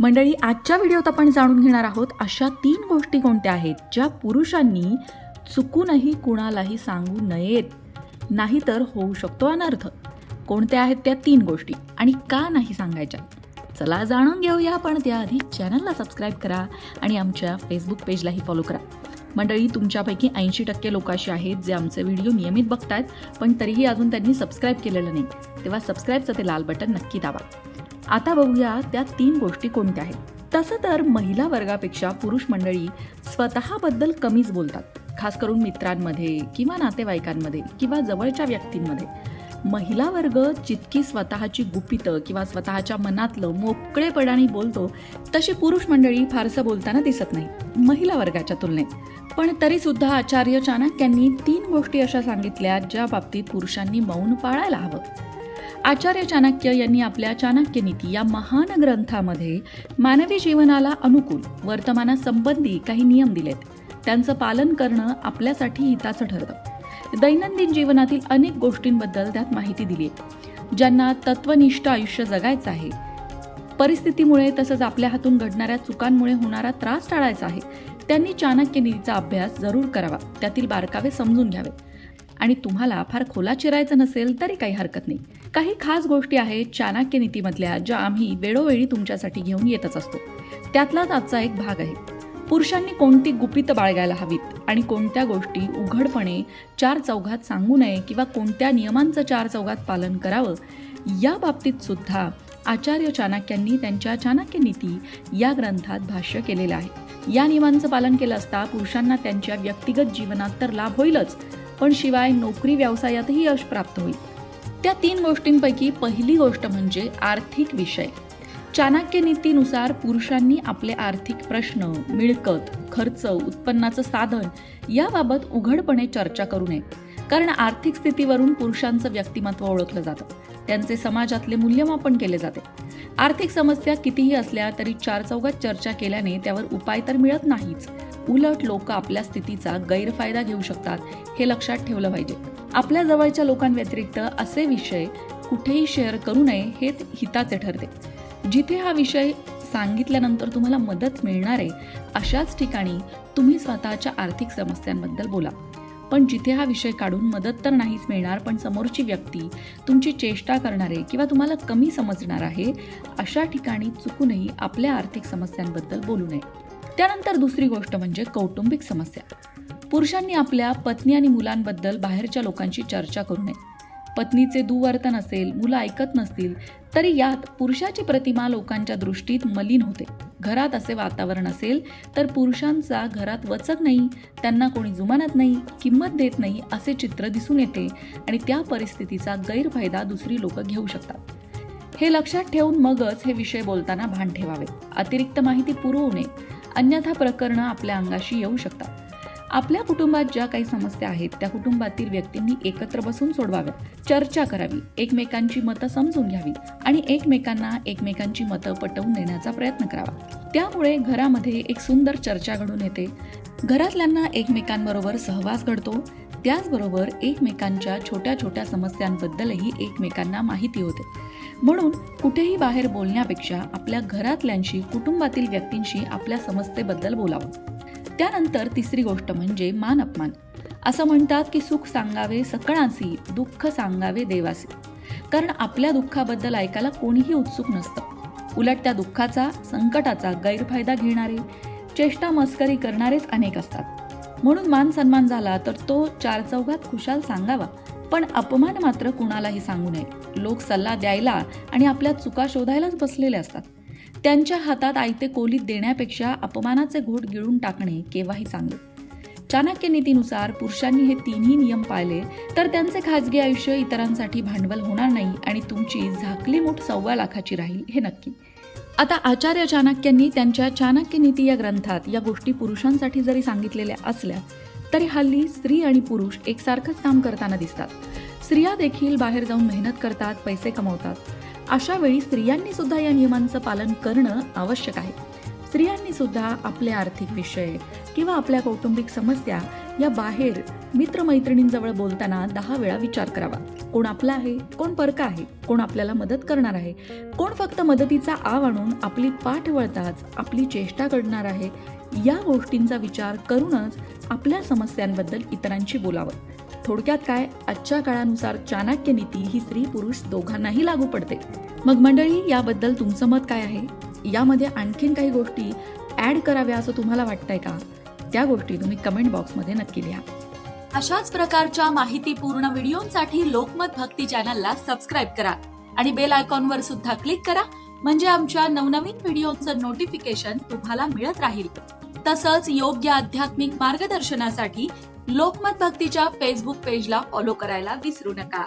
मंडळी आजच्या व्हिडिओत आपण जाणून घेणार आहोत अशा तीन गोष्टी कोणत्या आहेत ज्या पुरुषांनी चुकूनही कुणालाही सांगू नयेत. नाहीतर होऊ शकतो अनर्थ. कोणत्या आहेत त्या तीन गोष्टी आणि का नाही सांगायच्या? चला जाणून घेऊया पण त्याआधी चॅनलला सबस्क्राईब करा आणि आमच्या फेसबुक पेजलाही फॉलो करा. मंडळी तुमच्यापैकी ऐंशी टक्के लोक अशी आहेत जे आमचे व्हिडिओ नियमित बघतायत पण तरीही अजून त्यांनी सबस्क्राईब केलेलं नाही. तेव्हा सबस्क्राईबचं ते लाल बटन नक्की दाबा. आता बघूया त्या तीन गोष्टी कोणत्या आहेत. तसं तर महिला वर्गापेक्षा पुरुष मंडळी स्वतःबद्दल कमीच बोलतात. खास करून मित्रांमध्ये किंवा नातेवाईकांमध्ये किंवा जवळच्या व्यक्तींमध्ये. महिला वर्ग जितकी स्वतःची गुपितं किंवा स्वतःच्या मनातलं मोकळेपणाने बोलतो तशी पुरुष मंडळी फारसं बोलताना दिसत नाही महिला वर्गाच्या तुलनेत. पण तरीसुद्धा आचार्य चाणक्यांनी तीन गोष्टी अशा सांगितल्या ज्या बाबतीत पुरुषांनी मौन पाळायला हवं. आचार्य चाणक्य यांनी आपल्या चाणक्य नीती या महान ग्रंथामध्ये मानवी जीवनाला अनुकूल वर्तमानासंबंधी काही नियम दिलेत. त्यांचं पालन करणं आपल्यासाठी हिताचं ठरतं. दैनंदिन जीवनातील अनेक गोष्टींबद्दल त्यात माहिती दिली आहे. ज्यांना तत्वनिष्ठ आयुष्य जगायचं आहे. परिस्थितीमुळे तसंच आपल्या हातून घडणाऱ्या चुकांमुळे होणारा त्रास टाळायचा आहे. त्यांनी चाणक्य नीतीचा अभ्यास जरूर करावा. त्यातील बारकावे समजून घ्यावेत. आणि तुम्हाला फार खोला चिरायचं नसेल तरी काही हरकत नाही. काही खास गोष्टी आहेत चाणक्य नीतीमधल्या ज्या आम्ही वेळोवेळी तुमच्यासाठी घेऊन येतच असतो. त्यातलाच आजचा एक भाग आहे. पुरुषांनी कोणती गुपितं बाळगायला हवीत आणि कोणत्या गोष्टी उघडपणे चार चौघात सांगू नये किंवा कोणत्या नियमांचं चार चौघात पालन करावं या बाबतीत सुद्धा आचार्य चाणक्यांनी त्यांच्या चाणक्य नीती या ग्रंथात भाष्य केलेलं आहे. या नियमांचं पालन केलं असता पुरुषांना त्यांच्या व्यक्तिगत जीवनात तर लाभ होईलच पण शिवाय नोकरी व्यवसायातही यश प्राप्त होईल. त्या तीन गोष्टींपैकी पहिली गोष्ट म्हणजे आर्थिक विषय. चाणक्य नीतीनुसार पुरुषांनी आपले आर्थिक प्रश्न मिळकत खर्च उत्पन्नाचं साधन याबाबत उघडपणे चर्चा करू नये. कारण आर्थिक स्थितीवरून पुरुषांचं व्यक्तिमत्व ओळखलं जातं. त्यांचे समाजातले मूल्यमापन केले जाते. आर्थिक समस्या कितीही असल्या तरी चार चौघात चर्चा केल्याने त्यावर उपाय तर मिळत नाहीच. उलट लोक आपल्या स्थितीचा गैरफायदा घेऊ शकतात हे लक्षात ठेवलं पाहिजे. आपल्या जवळच्या लोकांव्यतिरिक्त असे विषय कुठेही शेअर करू नये हे हिताचे ठरते. जिथे हा विषय सांगितल्यानंतर तुम्हाला मदत मिळणार आहे अशाच ठिकाणी तुम्ही स्वतःच्या आर्थिक समस्यांबद्दल बोला. पण जिथे हा विषय काढून मदत तर नाहीच मिळणार पण समोरची व्यक्ती तुमची चेष्टा करणारे किंवा तुम्हाला कमी समजणार आहे अशा ठिकाणी चुकूनही आपल्या आर्थिक समस्यांबद्दल बोलू नये. त्यानंतर दुसरी गोष्ट म्हणजे कौटुंबिक समस्या. पुरुषांनी आपल्या पत्नी आणि मुलांबद्दल बाहेरच्या लोकांशी चर्चा करू नये. पत्नीचे दुवर्तन असेल मुलं ऐकत नसतील तरी यात पुरुषाची प्रतिमा लोकांच्या दृष्टीत मलिन होते. घरात असे वातावरण असेल तर पुरुषांचा घरात वचक नाही त्यांना कोणी जुमानत नाही किंमत देत नाही असे चित्र दिसून येते आणि त्या परिस्थितीचा गैरफायदा दुसरी लोक घेऊ शकतात. हे लक्षात ठेवून मगच हे विषय बोलताना भान ठेवावे. अतिरिक्त माहिती पुरवू नये. अन्यथा प्रकरणं आपल्या अंगाशी येऊ शकतात. आपल्या कुटुंबात ज्या काही समस्या आहेत त्या कुटुंबातील व्यक्तींनी एकत्र बसून सोडवाव्या चर्चा करावी एकमेकांची मतं समजून घ्यावी आणि एकमेकांना एकमेकांची मतं पटवून देण्याचा प्रयत्न करावा. त्यामुळे घरामध्ये एक सुंदर चर्चा घडून येते. घरातल्यांना एकमेकांबरोबर सहवास घडतो. त्याचबरोबर एकमेकांच्या छोट्या छोट्या समस्यांबद्दलही एकमेकांना माहिती होते. म्हणून कुठेही बाहेर बोलण्यापेक्षा आपल्या घरातल्यांशी कुटुंबातील व्यक्तींशी आपल्या समस्येबद्दल बोलावं. त्यानंतर तिसरी गोष्ट म्हणजे मान अपमान. असं म्हणतात की सुख सांगावे सकळासी दुःख सांगावे देवासी. कारण आपल्या दुःखाबद्दल ऐकायला कोणीही उत्सुक नसतं. उलट त्या दुःखाचा संकटाचा गैरफायदा घेणारे चेष्टा मस्करी करणारेच अनेक असतात. म्हणून मान सन्मान झाला तर तो चार चौघात खुशाल सांगावा. पण अपमान मात्र कुणालाही सांगू नये. लोक सल्ला द्यायला आणि आपल्या चुका शोधायलाच बसलेले असतात. त्यांच्या हातात आयते कोलीत देण्यापेक्षा अपमानाचे घोट गिळून टाकणे केव्हाही चांगले. चाणक्य नीतीनुसार पुरुषांनी हे तिन्ही नियम पाळले तर त्यांचे खाजगी आयुष्य इतरांसाठी भांडवल होणार नाही आणि तुमची झाकली मूठ सव्वा लाखाची राहील हे नक्की. आता आचार्य चाणक्यांनी त्यांच्या चाणक्य नीती या ग्रंथात या गोष्टी पुरुषांसाठी जरी सांगितलेल्या असल्या तरी हल्ली स्त्री आणि पुरुष एकसारखंच काम करताना दिसतात. स्त्रिया देखील बाहेर जाऊन मेहनत करतात पैसे कमवतात. अशा वेळी स्त्रियांनी सुद्धा या नियमांचं पालन करणं आवश्यक आहे. स्त्रियांनी सुद्धा आपले आर्थिक विषय किंवा आपल्या कौटुंबिक समस्या या बाहेर मित्रमैत्रिणींजवळ बोलताना दहा वेळा विचार करावा. कोण आपला आहे कोण परका आहे कोण आपल्याला मदत करणार आहे कोण फक्त मदतीचा आव आणून आपली पाठ वळताच आपली चेष्टा करणार आहे या गोष्टींचा विचार करूनच आपल्या समस्यांबद्दल इतरांशी बोलावं. थोडक्यात काय? आजच्या काळानुसार चाणक्य नीती ही स्त्री पुरुष दोघांनाही लागू पडते. मग मंडळी याबद्दल तुमचं मत काय आहे? यामध्ये आणखीन काही गोष्टी ॲड कराव्या असं तुम्हाला वाटतंय का? त्या गोष्टी तुम्ही कमेंट बॉक्समध्ये नक्की लिहा. अशाच प्रकारच्या माहितीपूर्ण व्हिडिओंसाठी लोकमत भक्ती चॅनलला सबस्क्राईब करा आणि बेल आयकॉनवर सुद्धा क्लिक करा म्हणजे आमच्या नवनवीन व्हिडिओचं नोटिफिकेशन तुम्हाला मिळत राहील. तसंच योग्य आध्यात्मिक मार्गदर्शनासाठी लोकमत भक्तीच्या फेसबुक पेजला फॉलो करायला विसरू नका.